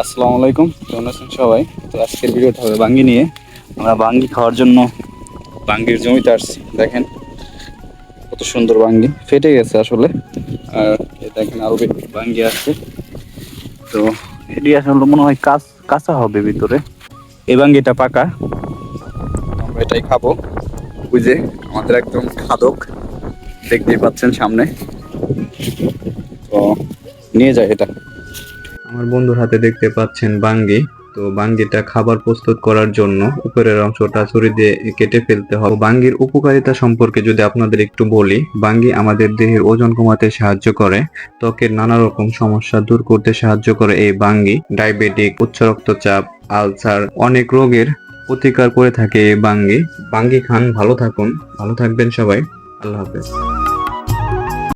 আসসালামু আলাইকুম, কেমন আছেন সবাই? তো আজকের ভিডিওটা হবে বাঙ্গি নিয়ে। আমরা বাঙ্গি খাওয়ার জন্য বাঙ্গির জমিতে আসছি। দেখেন কত সুন্দর বাঙ্গি, ফেটে গেছে আসলে। আর দেখেন আরও বেশি বাঙ্গি আছে। তো এটি আসলে মনে হয় কাঁচ, কাঁচা হবে ভিতরে। এই বাঙ্গিটা পাকা। আমরা এটাই খাব। বুঝে আমাদের একদম খাদক, দেখতেই পাচ্ছেন সামনে। তো নিয়ে যায় এটা। আমার বন্ধুর হাতে দেখতে পাচ্ছেন বাঙ্গি। তো বাঙ্গিটা খাবার প্রস্তুত করার জন্য উপরের অংশটা ছুরি দিয়ে কেটে ফেলতে হবে। বাঙ্গির উপকারিতা সম্পর্কে যদি আপনাদের একটু বলি, বাঙ্গি আমাদের দেহের ওজন কমাতে সাহায্য করে, ত্বকের নানা রকম সমস্যা দূর করতে সাহায্য করে। এই বাঙ্গি ডায়াবেটিক, উচ্চ রক্তচাপ, আলসার, অনেক রোগের প্রতিকার করে থাকে এই বাঙ্গি। বাঙ্গি খান, ভালো থাকুন। ভালো থাকবেন সবাই। আল্লাহ হাফেজ।